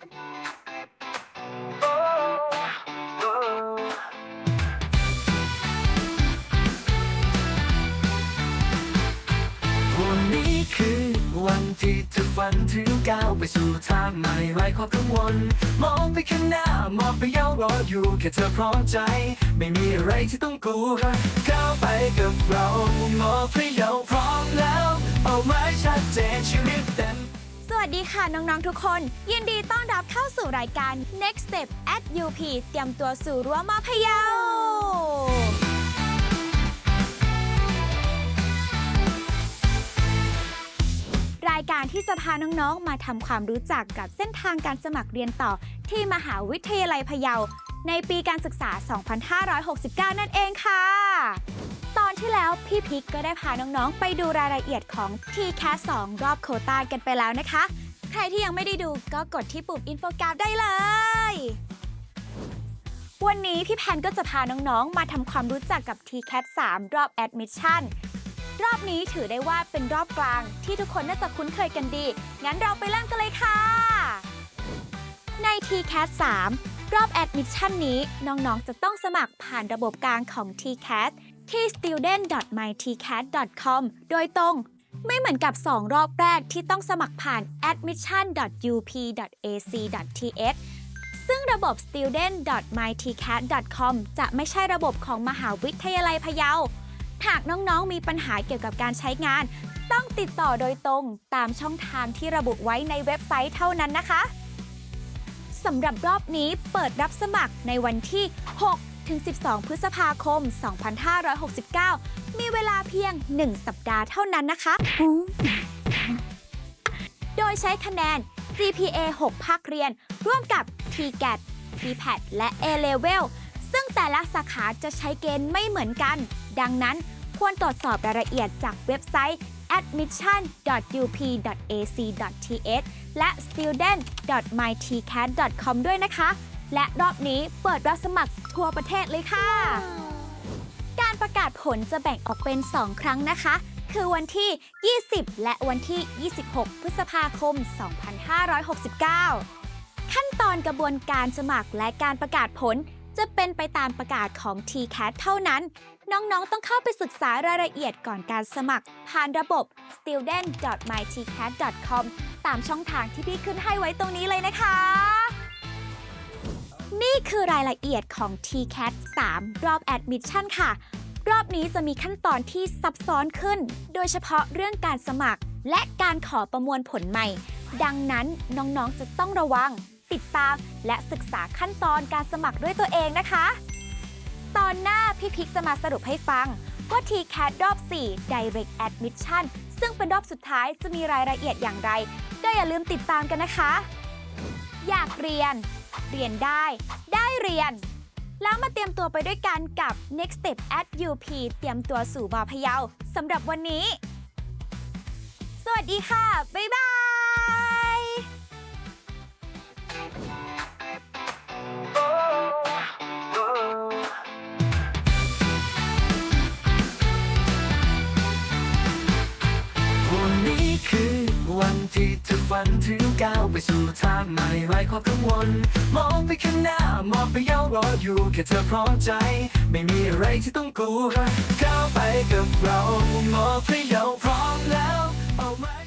วันนี้คือวันที่เธอฝันถึงก้าวไปสู่ทางใหม่ไร้ความกังวล มองไปข้างหน้ามองไปยาวรออยู่แค่เธอพร้อมใจ ไม่มีอะไรที่ต้องกลัวก้าวไปกับเรามองไปยาวพร้อมแล้วเป้าหมายชัดเจนชีวิตเต็ม สวัสดีค่ะน้องๆทุกคน ยินดีต้อนรับเข้าสู่รายการ Next Step at UP เตรียมตัวสู่รั้วมาพยารายการที่จะพาน้องๆ มาทำความรู้จักกับเส้นทางการสมัครเรียนต่อ ที่มหาวิทยาลัยพะเยาในปีการศึกษา 2569 นั่นเองค่ะ แล้วพี่พิกก็ได้พาน้องๆ ไปดูรายละเอียดของ TCAS 2รอบโควตากันไปแล้วนะคะ ใครที่ยังไม่ได้ดูก็กดที่ปุ่มอินโฟกราฟได้เลย วันนี้พี่แพนก็จะพาน้องๆ มาทำความรู้จักกับ TCAS 3รอบ Admission รอบนี้ถือได้ว่าเป็นรอบกลางที่ทุกคนน่าจะคุ้นเคยกันดี งั้นเราไปเริ่มกันเลยค่ะ ใน TCAS 3รอบ Admission นี้น้องๆ จะต้องสมัครผ่านระบบกลางของ TCAS ที่ student.mytcat.com โดยตรง ไม่เหมือนกับ 2 รอบแรกที่ต้องสมัครผ่าน admission.up.ac.th ซึ่งระบบ student.mytcat.com จะไม่ใช่ระบบของมหาวิทยาลัยพะเยา หากน้องๆ มีปัญหาเกี่ยวกับการใช้งาน ต้องติดต่อโดยตรงตามช่องทางที่ระบุไว้ในเว็บไซต์เท่านั้นนะคะ สำหรับรอบนี้เปิดรับสมัครในวันที่ 6 ถึง 12 พฤษภาคม 2569 มีเวลาเพียง 1 สัปดาห์เท่านั้นนะคะ โดยใช้คะแนน GPA 6 ภาคเรียน ร่วมกับ TGAT TPAT และ A-Level ซึ่งแต่ละสาขาจะใช้เกณฑ์ไม่เหมือนกัน ดังนั้นควรตรวจสอบรายละเอียดจากเว็บไซต์ admission.up.ac.th และ student.mytcat.com ด้วยนะคะ และรอบนี้เปิดรับสมัคร ทั่วประเทศเลยค่ะ การประกาศผลจะแบ่งออกเป็น 2 ครั้งนะคะ คือวันที่ 20 และวันที่ 26 พฤษภาคม 2569 ขั้นตอนกระบวนการสมัครและการประกาศผล จะเป็นไปตามประกาศของ TCAT เท่านั้น น้องๆ ต้องเข้าไปศึกษารายละเอียดก่อนการสมัคร ผ่านระบบ student.mytcat.com ตามช่องทางที่พี่ขึ้นให้ไว้ตรงนี้เลยนะคะ นี่คือรายละเอียดของ TCAT 3 รอบ Admission ค่ะ รอบนี้จะมีขั้นตอนที่ซับซ้อนขึ้น โดยเฉพาะเรื่องการสมัคร และการขอประมวลผลใหม่ ดังนั้นน้องๆจะต้องระวัง ติดตาม และศึกษาขั้นตอนการสมัครด้วยตัวเองนะคะ ตอนหน้าพี่พิกจะมาสรุปให้ฟังว่า TCAT รอบ 4 Direct Admission ซึ่งเป็นรอบสุดท้ายจะมีรายละเอียดอย่างไร ก็อย่าลืมติดตามกันนะคะ อยากเรียน เรียนได้ ได้เรียน แล้วมาเตรียมตัวไปด้วยกันกับ Next Step at UP เตรียมตัวสู่มอพะเยาสำหรับวันนี้ สวัสดีค่ะ บ๊ายบาย ที่เธอฝันถึงก้าวไปสู่ทางใหม่ไร้ความกังวล มองไปข้างหน้ามองไปยาวรออยู่แค่เธอพร้อมใจ ไม่มีอะไรที่ต้องกลัวก้าวไปกับเรามองไปยาวพร้อมแล้วเอามา